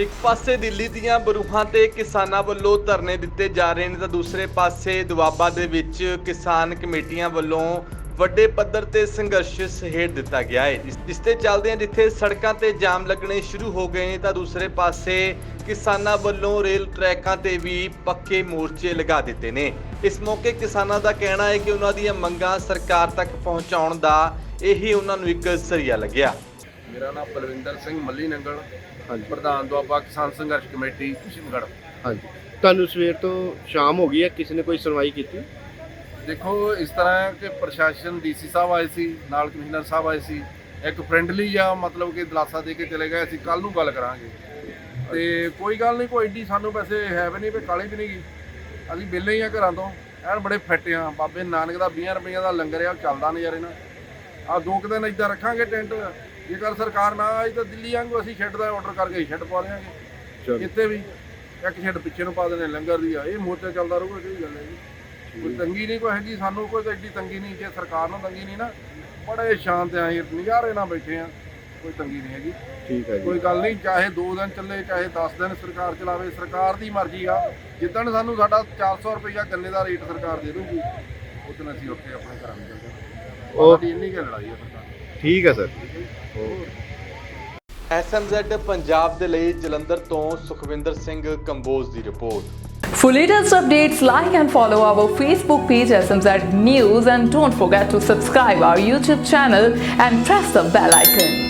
ਇੱਕ ਪਾਸੇ ਦਿੱਲੀ ਦੀਆਂ ਬਰੂਹਾਂ ਤੇ ਕਿਸਾਨਾਂ ਵੱਲੋਂ ਧਰਨੇ ਦਿੱਤੇ ਜਾ ਰਹੇ ਨੇ ਤਾਂ ਦੂਸਰੇ ਪਾਸੇ ਦੁਆਬਾ ਦੇ ਵਿੱਚ ਕਿਸਾਨ ਕਮੇਟੀਆਂ ਵੱਲੋਂ ਵੱਡੇ ਪੱਧਰ ਤੇ ਸੰਘਰਸ਼ ਸਹੇੜ ਦਿੱਤਾ ਗਿਆ ਹੈ। ਇਸ- ਇਸ ਤੇ ਚੱਲਦਿਆਂ ਜਿੱਥੇ ਸੜਕਾਂ ਤੇ ਜਾਮ ਲੱਗਣੇ ਸ਼ੁਰੂ ਹੋ ਗਏ ਨੇ ਤਾਂ ਦੂਸਰੇ ਪਾਸੇ ਕਿਸਾਨਾਂ ਵੱਲੋਂ ਰੇਲ ਟਰੈਕਾਂ ਤੇ ਵੀ ਪੱਕੇ ਮੋਰਚੇ ਲਗਾ ਦਿੱਤੇ ਨੇ। ਇਸ ਮੌਕੇ ਕਿਸਾਨਾਂ ਦਾ ਕਹਿਣਾ ਹੈ ਕਿ ਉਹਨਾਂ ਦੀਆਂ ਮੰਗਾਂ ਸਰਕਾਰ ਤੱਕ ਪਹੁੰਚਾਉਣ ਦਾ ਇਹੀ ਉਹਨਾਂ ਨੂੰ ਇੱਕ ਜ਼ਰੀਆ ਲੱਗਿਆ। ਮੇਰਾ ਨਾਮ ਬਲਵਿੰਦਰ ਸਿੰਘ ਮੱਲੀ ਨੰਗਲ ਹਾਂਜੀ। ਪ੍ਰਧਾਨ ਦੁਆਬਾ ਕਿਸਾਨ ਸੰਘਰਸ਼ ਕਮੇਟੀ ਕਿਸ਼ਨਗੜ੍ਹ। ਹਾਂਜੀ। ਤੁਹਾਨੂੰ ਸਵੇਰ ਤੋਂ ਸ਼ਾਮ ਹੋ ਗਈ ਹੈ ਕਿਸੇ ਨੇ ਕੋਈ ਸੁਣਵਾਈ ਕੀਤੀ? ਦੇਖੋ ਇਸ ਤਰ੍ਹਾਂ ਹੈ ਕਿ ਪ੍ਰਸ਼ਾਸਨ ਡੀਸੀ ਸਾਹਿਬ ਆਏ ਸੀ ਨਾਲ ਕਮਿਸ਼ਨਰ ਸਾਹਿਬ ਆਏ ਸੀ। ਇੱਕ ਫ੍ਰੈਂਡਲੀ ਜਾਂ ਮਤਲਬ ਕਿ ਦਿਲਾਸਾ ਦੇ ਕੇ ਚਲੇ ਗਏ ਅਸੀਂ ਕੱਲ ਨੂੰ ਗੱਲ ਕਰਾਂਗੇ। ਤੇ ਕੋਈ ਗੱਲ ਨਹੀਂ ਕੋਈ ਏਡੀ ਸਾਨੂੰ ਵੈਸੇ ਹੈ ਵੀ ਨਹੀਂ ਵੀ ਕਾਲੀ ਵੀ ਨਹੀਂ ਅਸੀਂ ਵਿਹਲੇ ਹੀ ਆ ਘਰਾਂ ਤੋਂ ਐਨ ਬੜੇ ਫਿੱਟ ਆ। ਬਾਬੇ ਨਾਨਕ ਦਾ 20 ਰੁਪਈਆ ਦਾ ਲੰਗਰ ਆ ਚੱਲਦਾ ਨਜ਼ਾਰੇ ਨਾਲ। ਆ ਦੋ ਕੁ ਦਿਨ ਇਦਾਂ ਰੱਖਾਂਗੇ ਟੈਂਟ। ਜੇਕਰ ਸਰਕਾਰ ਨਾ ਆਈ ਤਾਂ ਦਿੱਲੀ ਵਾਂਗੂ ਅਸੀਂ ਸ਼ੈੱਡ ਦਾ ਆਰਡਰ ਕਰਕੇ ਸ਼ੈੱਡ ਪਾ ਚਲੋ। ਇੱਥੇ ਵੀ ਇੱਕ ਛੱਡ ਪਿੱਛੇ ਨੂੰ ਪਾ ਦੇਣੇ ਲੰਗਰ ਦੀ ਆ। ਇਹ ਮੋਰਚਾ ਚੱਲਦਾ ਰਹੂਗਾ ਕੋਈ ਗੱਲ ਹੈ ਜੀ? ਕੋਈ ਤੰਗੀ ਨਹੀਂ ਕੋਈ ਹੈਗੀ ਸਾਨੂੰ ਕੋਈ ਐਡੀ ਤੰਗੀ ਨਹੀਂ। ਜੇ ਸਰਕਾਰ ਨੂੰ ਤੰਗੀ ਨਹੀਂ ਨਾ ਬੜੇ ਸ਼ਾਂਤ ਆਂ ਇਹ ਨਜ਼ਾਰੇ ਨਾਲ ਬੈਠੇ ਆ ਕੋਈ ਤੰਗੀ ਨਹੀਂ ਹੈਗੀ। ਠੀਕ ਹੈ ਜੀ। ਕੋਈ ਗੱਲ ਨਹੀਂ ਚਾਹੇ 2 ਦਿਨ ਚੱਲੇ ਚਾਹੇ 10 ਦਿਨ ਸਰਕਾਰ ਚਲਾਵੇ ਸਰਕਾਰ ਦੀ ਮਰਜ਼ੀ ਆ। ਜਿੱਦਣ ਸਾਨੂੰ ਸਾਡਾ 400 ਰੁਪਈਆ ਗੰਨੇ ਦਾ ਰੇਟ ਸਰਕਾਰ ਦੇ ਦੂਗੀ ਉਦੋਂ ਅਸੀਂ ਉੱਥੇ ਆਪਣੇ ਘਰਾਂ ਨੂੰ ਚੱਲ ਜਾਵਾਂਗੇ। ਉਹ- ਸਾਡੀ ਇੰਨੀ ਕੁ ਲੜਾਈ ਆ। ਠੀਕ ਹੈ ਸਰ ਐਸਐਮਜ਼ੈਡ ਪੰਜਾਬ ਦੇ ਲਈ ਜਲੰਧਰ ਤੋਂ ਸੁਖਵਿੰਦਰ ਸਿੰਘ ਕੰਬੋਜ ਦੀ report For latest updates, like and follow our Facebook page SMZ News and don't forget to subscribe our YouTube channel and press the bell icon.